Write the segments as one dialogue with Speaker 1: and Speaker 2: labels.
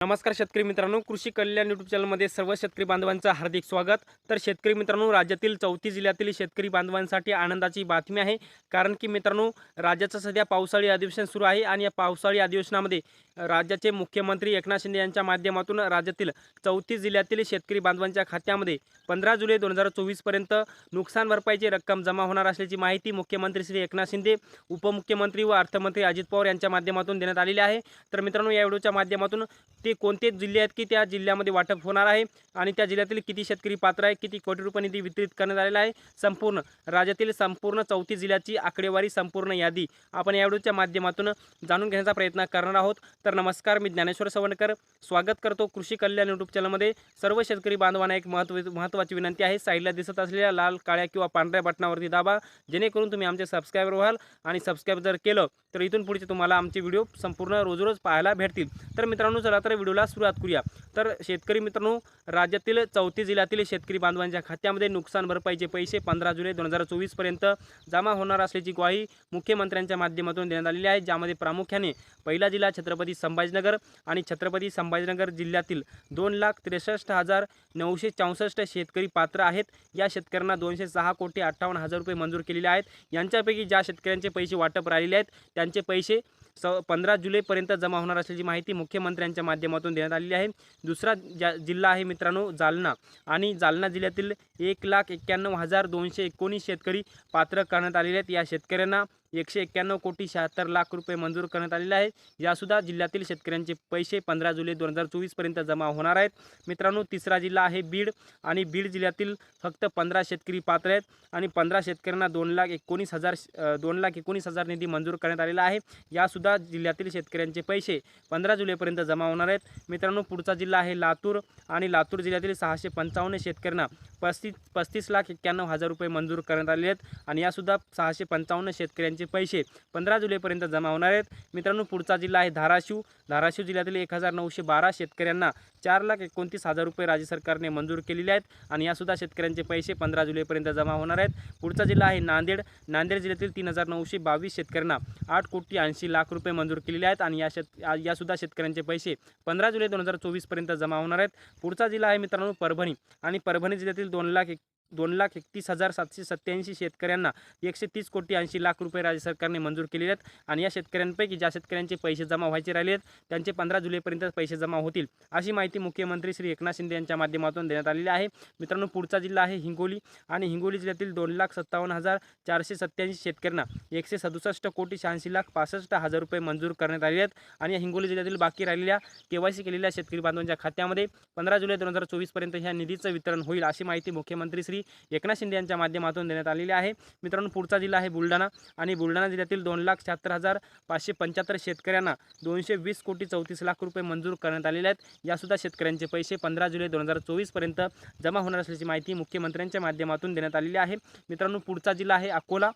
Speaker 1: नमस्कार शेतकरी मित्रांनो कृषी कल्याण यूट्यूब चॅनलमध्ये सर्व शेतकरी बांधवांचं हार्दिक स्वागत. तर शेतकरी मित्रांनो राज्यातील चौथी जिल्ह्यातील शेतकरी बांधवांसाठी आनंदाची बातमी आहे. कारण की मित्रांनो राज्याचं सध्या पावसाळी अधिवेशन सुरू आहे आणि या पावसाळी अधिवेशनामध्ये राज्याचे मुख्यमंत्री एकनाथ शिंदे यांच्या माध्यमातून राज्यातील चौतीस जिल्ह्यातील शेतकरी बांधवांच्या खात्यामध्ये पंधरा जुलै दोन हजार चोवीसपर्यंत नुकसान भरपाईची रक्कम जमा होणार असल्याची माहिती मुख्यमंत्री श्री एकनाथ शिंदे उपमुख्यमंत्री व अर्थमंत्री अजित पवार यांच्या माध्यमातून देण्यात आलेली आहे. तर मित्रांनो या व्हिडिओच्या माध्यमातून ते कोणते जिल्हे आहेत की त्या जिल्ह्यामध्ये वाटप होणार आहे आणि त्या जिल्ह्यातील किती शेतकरी पात्र आहे किती कोटी रुपये निधी वितरित करण्यात आलेला आहे संपूर्ण राज्यातील संपूर्ण चौथी जिल्ह्याची आकडेवारी संपूर्ण यादी आपण या व्हिडिओच्या माध्यमातून जाणून घेण्याचा प्रयत्न करणार आहोत. तर नमस्कार मी ज्ञानेश्वर सवणकर स्वागत करतो कृषी कल्याण यूट्यूब चॅनलमध्ये सर्व शेतकरी बांधवांना एक महत्त्व महत्त्वाची विनंती आहे. साईडला दिसत असलेल्या लाल काळ्या किंवा पांढऱ्या बटनावरती दाबा. जेणेकरून तुम्ही आमचे सबस्क्रायबर व्हाल आणि सबस्क्राईब जर केलं तर इथून पुढचे तुम्हाला आमचे व्हिडिओ संपूर्ण रोज रोज पाहायला भेटतील. तर मित्रांनो चला तर व्हिडिओला सुरुवात करूया. तर शेतकरी मित्रांनो राज्यातील चौथी जिल्ह्यातील शेतकरी बांधवांच्या खात्यामध्ये नुकसान भरपाईचे पैसे पंधरा जुलै दोन हजार चोवीसपर्यंत जमा होणार असल्याची ग्वाही मुख्यमंत्र्यांच्या माध्यमातून देण्यात आलेली आहे. ज्यामध्ये प्रामुख्याने पहिला जिल्हा छत्रपती संभाजीनगर आणि छत्रपती संभाजीनगर जिल्ह्यातील दोन लाख त्रेसष्ट हजार नऊशे चौसष्ट शेतकरी पात्र आहेत. या शेतकऱ्यांना दोनशे सहा कोटी अठ्ठावन्न हजार रुपये मंजूर केलेले आहेत. यांच्यापैकी ज्या शेतकऱ्यांचे पैसे वाटप राहिलेले आहेत त्यांचे पैसे स पंधरा जुलैपर्यंत जमा होणार असल्याची माहिती मुख्यमंत्र्यांच्या माध्यमातून देण्यात आलेली आहे. दुसरा ज्या जिल्हा आहे मित्रांनो जालना. आणि जालना जिल्ह्यातील एक लाख एक्क्याण्णव हजार दोनशे एकोणीस शेतकरी पात्र करण्यात आलेले आहेत. या शेतकऱ्यांना एकशे एक्क्याण्णव कोटी शहात्तर लाख रुपये मंजूर करण्यात आलेले आहे. यासुद्धा जिल्ह्यातील शेतकऱ्यांचे पैसे पंधरा जुलै दोन हजार चोवीसपर्यंत जमा होणार आहेत. मित्रांनो तिसरा जिल्हा आहे बीड आणि बीड जिल्ह्यातील फक्त पंधरा शेतकरी पात्र आहेत आणि पंधरा शेतकऱ्यांना दोन लाख एकोणीस हजार दोन लाख एकोणीस हजार निधी मंजूर करण्यात आलेला आहे. यासुद्धा जिल्ह्यातील शेतकऱ्यांचे पैसे पंधरा जुलैपर्यंत जमा होणार आहेत. मित्रांनो पुढचा जिल्हा आहे लातूर आणि लातूर जिल्ह्यातील सहाशे पंचावन्न शेतकऱ्यांना पस्तीस पस्तीस लाख एक्क्याण्णव हजार रुपये मंजूर करण्यात आले आहेत. आणि यासुद्धा सहाशे पंचावन्न शेतकऱ्यांचे पैसे पंधरा जुलैपर्यंत जमा होणार आहेत. मित्रांनो पुढचा जिल्हा आहे धाराशिव. धाराशिव जिल्ह्यातील एक हजार नऊशे बारा शेतकऱ्यांना चार लाख एकोणतीस हजार रुपये राज्य सरकारने मंजूर केलेले आहेत आणि यासुद्धा शेतकऱ्यांचे पैसे पंधरा जुलैपर्यंत जमा होणार आहेत. पुढचा जिल्हा आहे नांदेड. नांदेड जिल्ह्यातील तीन हजार नऊशे बावीस शेतकऱ्यांना आठ कोटी ऐंशी लाख रुपये मंजूर केलेले आहेत आणि या शेत यासुद्धा शेतकऱ्यांचे पैसे पंधरा जुलै दोन हजार चोवीसपर्यंत जमा होणार आहेत. पुढचा जिल्हा आहे मित्रांनो परभणी आणि परभणी जिल्ह्यातील दोन लाख एक दोन लाख एकतीस हजार सातशे सत्त्याऐंशी शेतकऱ्यांना एकशे तीस कोटी ऐंशी लाख रुपये राज्य सरकारने मंजूर केलेले आहेत. आणि या शेतकऱ्यांपैकी ज्या शेतकऱ्यांचे पैसे जमा व्हायचे राहिले आहेत त्यांचे पंधरा जुलैपर्यंत पैसे जमा होतील अशी माहिती मुख्यमंत्री श्री एकनाथ शिंदे यांच्या माध्यमातून देण्यात आलेली आहे. मित्रांनो पुढचा जिल्हा आहे हिंगोली. आणि हिंगोली जिल्ह्यातील दोन लाख सत्तावन्न हजार चारशे सत्त्याऐंशी शेतकऱ्यांना एकशे सदुसष्ट कोटी शहाऐंशी लाख पासष्ट हजार रुपये मंजूर करण्यात आले आहेत. आणि या हिंगोली जिल्ह्यातील बाकी राहिलेल्या के वाय सी केलेल्या शेतकरी बांधवांच्या खात्यामध्ये पंधरा जुलै दोन हजार चोवीसपर्यंत ह्या निधीचं वितरण होईल अशी माहिती मुख्यमंत्री श्री एकनाथ शिंदे यांच्या माध्यमातून देण्यात आलेली आहे. मित्रांनो पुढचा जिल्हा आहे बुलढाणा आणि बुलढाणा जिल्ह्यातील दोन लाख शहात्तर हजार पाचशे पंच्याहत्तर शेतकऱ्यांना दोनशे वीस कोटी चौतीस लाख रुपये मंजूर करण्यात आलेले आहेत. यासुद्धा शेतकऱ्यांचे पैसे पंधरा जुलै दोन हजार चोवीसपर्यंत जमा होणार असल्याची माहिती मुख्यमंत्र्यांच्या माध्यमातून देण्यात आलेली आहे. मित्रांनो पुढचा जिल्हा आहे अकोला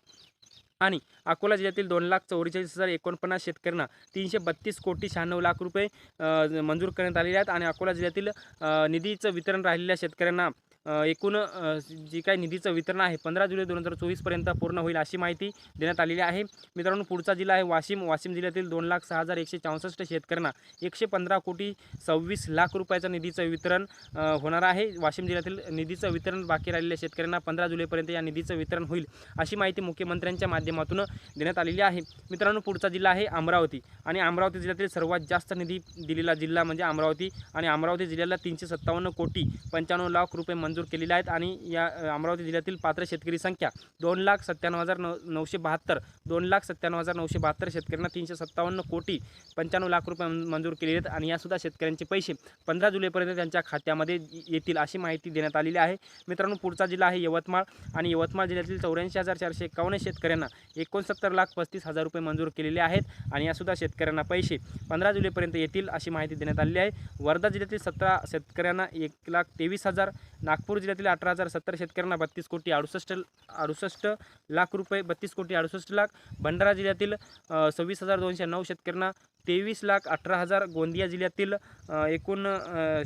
Speaker 1: आणि अकोला जिल्ह्यातील दोन लाख चौवेचाळीस हजार एकोणपन्नास शेतकऱ्यांना तीनशे बत्तीस कोटी शहाण्णव लाख रुपये मंजूर करण्यात आलेले आहेत. आणि अकोला जिल्ह्यातील निधीचं वितरण राहिलेल्या शेतकऱ्यांना एकूण जी काही निधीचं वितरण आहे पंधरा जुलै दोन हजार चोवीसपर्यंत पूर्ण होईल अशी माहिती देण्यात आलेली आहे. मित्रांनो पुढचा जिल्हा आहे वाशिम. वाशिम जिल्ह्यातील दोन लाख सहा हजार एकशे चौसष्ट शेतकऱ्यांना एकशे पंधरा कोटी सव्वीस लाख रुपयाचं निधीचं वितरण होणार आहे. वाशिम जिल्ह्यातील निधीचं वितरण बाकी राहिलेल्या शेतकऱ्यांना पंधरा जुलैपर्यंत या निधीचं वितरण होईल अशी माहिती मुख्यमंत्र्यांच्या माध्यमातून देण्यात आलेली आहे. मित्रांनो पुढचा जिल्हा आहे अमरावती आणि अमरावती जिल्ह्यातील सर्वात जास्त निधी दिलेला जिल्हा म्हणजे अमरावती आणि अमरावती जिल्ह्याला तीनशे सत्तावन्न कोटी पंच्याण्णव लाख रुपये मंजूर केलेले आहेत आणि या अमरावती जिल्ह्यातील पात्र शेतकरी संख्या दोन लाख सत्त्याण्णव हजार नऊ नऊशे बहात्तर दोन लाख सत्त्याण्णव हजार नऊशे बहात्तर शेतकऱ्यांना तीनशे सत्तावन्न कोटी पंच्याण्णव लाख रुपये मंजूर केलेले आहेत आणि यासुद्धा शेतकऱ्यांचे पैसे पंधरा जुलैपर्यंत त्यांच्या खात्यामध्ये येतील अशी माहिती देण्यात आलेली आहे. मित्रांनो पुढचा जिल्हा आहे यवतमाळ आणि यवतमाळ जिल्ह्यातील चौऱ्याऐंशी हजार चारशे एकावन्न शेतकऱ्यांना एकोणसत्तर लाख पस्तीस हजार रुपये मंजूर केलेले आहेत आणि यासुद्धा शेतकऱ्यांना पैसे पंधरा जुलैपर्यंत येतील अशी माहिती देण्यात आलेली आहे. वर्धा जिल्ह्यातील सतरा शेतकऱ्यांना एक लाख तेवीस हजार नागपूर जिल्ह्यातील अठरा हजार सत्तर शेतकऱ्यांना बत्तीस कोटी अडुसष्ट अडुसष्ट लाख रुपये बत्तीस कोटी अडुसष्ट लाख. भंडारा जिल्ह्यातील सव्वीस हजार दोनशे नऊ शेतकऱ्यांना तेवीस लाख अठरा हजार. गोंदिया जिल्ह्यातील एकूण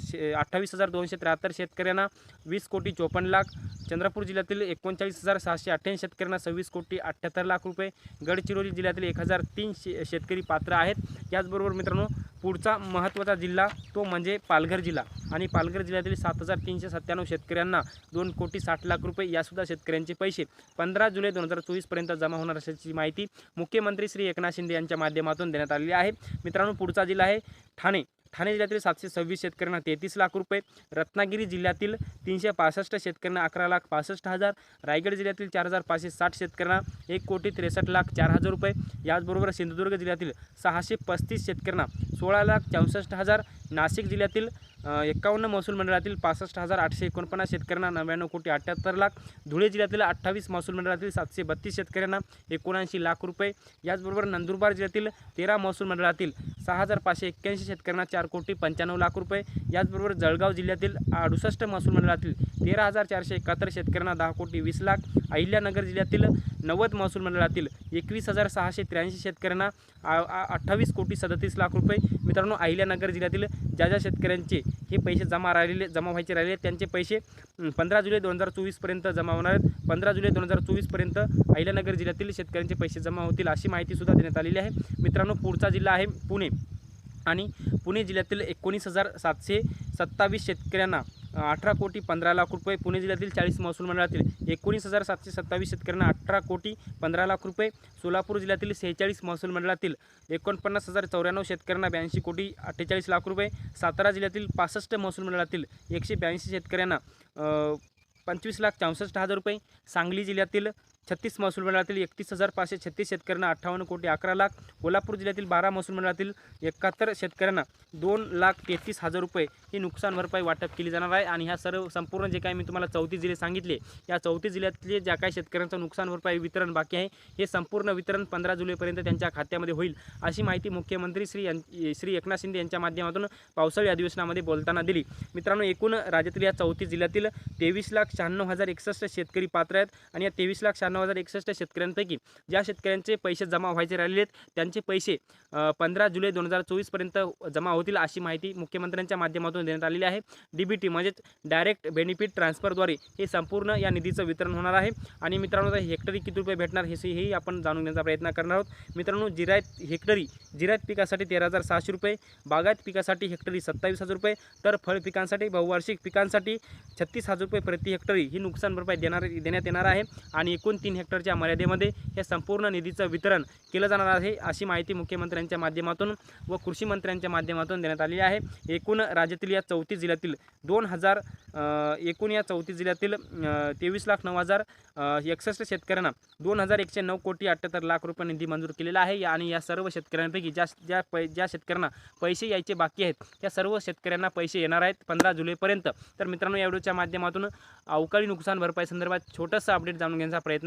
Speaker 1: शे अठ्ठावीस हजार दोनशे त्र्याहत्तर शेतकऱ्यांना वीस कोटी चोपन्न लाख. चंद्रपूर जिल्ह्यातील एकोणचाळीस हजार सहाशे अठ्ठ्याऐंशी शेतकऱ्यांना सव्वीस कोटी अठ्ठ्याहत्तर लाख रुपये. गडचिरोली जिल्ह्यातील एक हजार तीन शे शेतकरी पात्र आहेत. याचबरोबर मित्रांनो पुढचा महत्त्वाचा जिल्हा तो म्हणजे पालघर जिल्हा. आणि पालघर जिल्ह्यातील सात हजार तीनशे सत्त्याण्णव शेतकऱ्यांना दोन कोटी साठ लाख रुपये यासुद्धा शेतकऱ्यांचे पैसे. पंधरा जुलै दोन हजार चोवीसपर्यंत जमा होणार असल्याची माहिती मुख्यमंत्री श्री एकनाथ शिंदे यांच्या माध्यमातून देण्यात आलेली आहे. मित्रांनो पुढचा जिल्हा आहे ठाणे. ठाणे जिल्ह्यातील सातशे सव्वीस शेतकऱ्यांना तेहतीस लाख रुपये रत्नागिरी जिल्ह्यातील तीनशे पासष्ट शेतकऱ्यांना अकरा लाख पासष्ट हजार रायगड जिल्ह्यातील चार हजार पाचशे साठ शेतकऱ्यांना एक कोटी त्रेसष्ट लाख चार हजार रुपये याचबरोबर सिंधुदुर्ग जिल्ह्यातील सहाशे पस्तीस शेतकऱ्यांना सोळा लाख चौसष्ट हजार नाशिक जिल्ह्यातील एकावन्न एक्कावन्न महसूल मंडळातील पासष्ट हजार आठशे एकोणपन्नास शेतकऱ्यांना नव्याण्णव कोटी अठ्ठ्याहत्तर लाख धुळे जिल्ह्यातील अठ्ठावीस महसूल मंडळातील सातशे बत्तीस शेतकऱ्यांना एकोणऐंशी लाख रुपये. याचबरोबर नंदुरबार जिल्ह्यातील तेरा महसूल मंडळातील सहा हजार पाचशे एक्क्याऐंशी शेतकऱ्यांना चार कोटी पंच्याण्णव लाख रुपये. याचबरोबर जळगाव जिल्ह्यातील अडुसष्ट महसूल मंडळातील तेरा हजार चारशे एकाहत्तर शेतकऱ्यांना दहा कोटी वीस लाख. अहिल्यानगर जिल्ह्यातील नव्वद महसूल मंडळातील एकवीस हजार सहाशे त्र्याऐंशी शेतकऱ्यांना आ- अठ्ठावीस कोटी सदतीस लाख रुपये. मित्रांनो अहिल्यानगर जिल्ह्यातील ज्या ज्या शेतकऱ्यांचे हे पैसे जमा राहिलेले जमा व्हायचे राहिले त्यांचे पैसे पंधरा जुलै दोन हजार चोवीसपर्यंत जमा होणार आहेत. पंधरा जुलै दोन हजार चोवीसपर्यंत अहिल्यानगर जिल्ह्यातील शेतकऱ्यांचे पैसे जमा होतील अशी माहितीसुद्धा देण्यात आलेली आहे. मित्रांनो पुढचा जिल्हा आहे पुणे. आणि पुणे जिल्ह्यातील एकोणीस हजार सातशे सत्तावीस शेतकऱ्यांना अठरा कोटी पंधरा लाख रुपये पुणे जिल्ह्यातील चाळीस महसूल मंडळातील एकोणीस हजार सातशे सत्तावीस शेतकऱ्यांना अठरा कोटी पंधरा लाख रुपये सोलापूर जिल्ह्यातील सेहेचाळीस महसूल मंडळातील एकोणपन्नास हजार चौऱ्याण्णव शेतकऱ्यांना ब्याऐंशी कोटी अठ्ठेचाळीस लाख रुपये सातारा जिल्ह्यातील पासष्ट महसूल मंडळातील एकशे ब्याऐंशी शेतकऱ्यांना पंचवीस लाख चौसष्ट हजार रुपये सांगली जिल्ह्यातील छत्तीस महसूल मंडळातील एकतीस हजार पाचशे छत्तीस शेतकऱ्यांना अठ्ठावन्न कोटी अकरा लाख. कोल्हापूर जिल्ह्यातील बारा महसूल मंडळातील एकाहत्तर शेतकऱ्यांना दोन लाख तेहतीस हजार रुपये ही नुकसान भरपाई वाटप केली जाणार आहे. आणि ह्या सर्व संपूर्ण जे काही मी तुम्हाला चौतीस जिल्हे सांगितले या चौतीस जिल्ह्यातले ज्या काही शेतकऱ्यांचं नुकसान भरपाई वितरण बाकी आहे हे संपूर्ण वितरण पंधरा जुलैपर्यंत त्यांच्या खात्यामध्ये होईल अशी माहिती मुख्यमंत्री श्री यां- श्री एकनाथ शिंदे यांच्या माध्यमातून पावसाळी अधिवेशनामध्ये बोलताना दिली. मित्रांनो एकूण राज्यातील या चौतीस जिल्ह्यातील तेवीस लाख शहाण्णव हजार एकसष्ट शेतकरी पात्र आहेत. आणि या तेवीस लाख शहाण्णव हजार एकसष्ट शेतकऱ्यांपैकी ज्या शेतकऱ्यांचे पैसे जमा व्हायचे राहिलेले आहेत त्यांचे पैसे पंधरा जुलै दोन हजार चोवीसपर्यंत जमा होतील अशी माहिती मुख्यमंत्र्यांच्या माध्यमातून देण्यात आलेली आहे. डी बी टी म्हणजेच डायरेक्ट बेनिफिट ट्रान्सफरद्वारे हे संपूर्ण या निधीचं वितरण होणार आहे. आणि मित्रांनो हेक्टरी किती रुपये भेटणार हे हेही आपण जाणून घेण्याचा प्रयत्न करणार आहोत. मित्रांनो जिरायत हेक्टरी जिरायत पिकासाठी तेरा हजार सहाशे रुपये बागायत पिकासाठी हेक्टरी सत्तावीस हजार रुपये तर फळ पिकांसाठी बहुवार्षिक पिकांसाठी छत्तीस हजार रुपये प्रति हेक्टरी ही नुकसान भरपाई देणार देण्यात येणार आहे. आणि एकूण तीन हेक्टरच्या मर्यादेमध्ये हे संपूर्ण निधीचं वितरण केलं जाणार आहे अशी माहिती मुख्यमंत्र्यांच्या माध्यमातून व कृषी मंत्र्यांच्या माध्यमातून देण्यात आलेली आहे. एकूण राज्यातील या चौतीस जिल्ह्यातील दोन हजार एकूण या चौतीस जिल्ह्यातील तेवीस लाख नऊ हजार एकसष्ट शेतकऱ्यांना दोन हजार एकशे नऊ कोटी अठ्ठ्याहत्तर लाख रुपये निधी मंजूर केलेला आहे. आणि या सर्व शेतकऱ्यांपैकी ज्या ज्या पै ज्या शेतकऱ्यांना पैसे यायचे बाकी आहेत त्या सर्व शेतकऱ्यांना पैसे येणार आहेत पंधरा जुलैपर्यंत. तर मित्रांनो या व्हिडिओच्या माध्यमातून अवकाळी नुकसान भरपाई संदर्भात छोटंसं अपडेट जाणून घेण्याचा प्रयत्न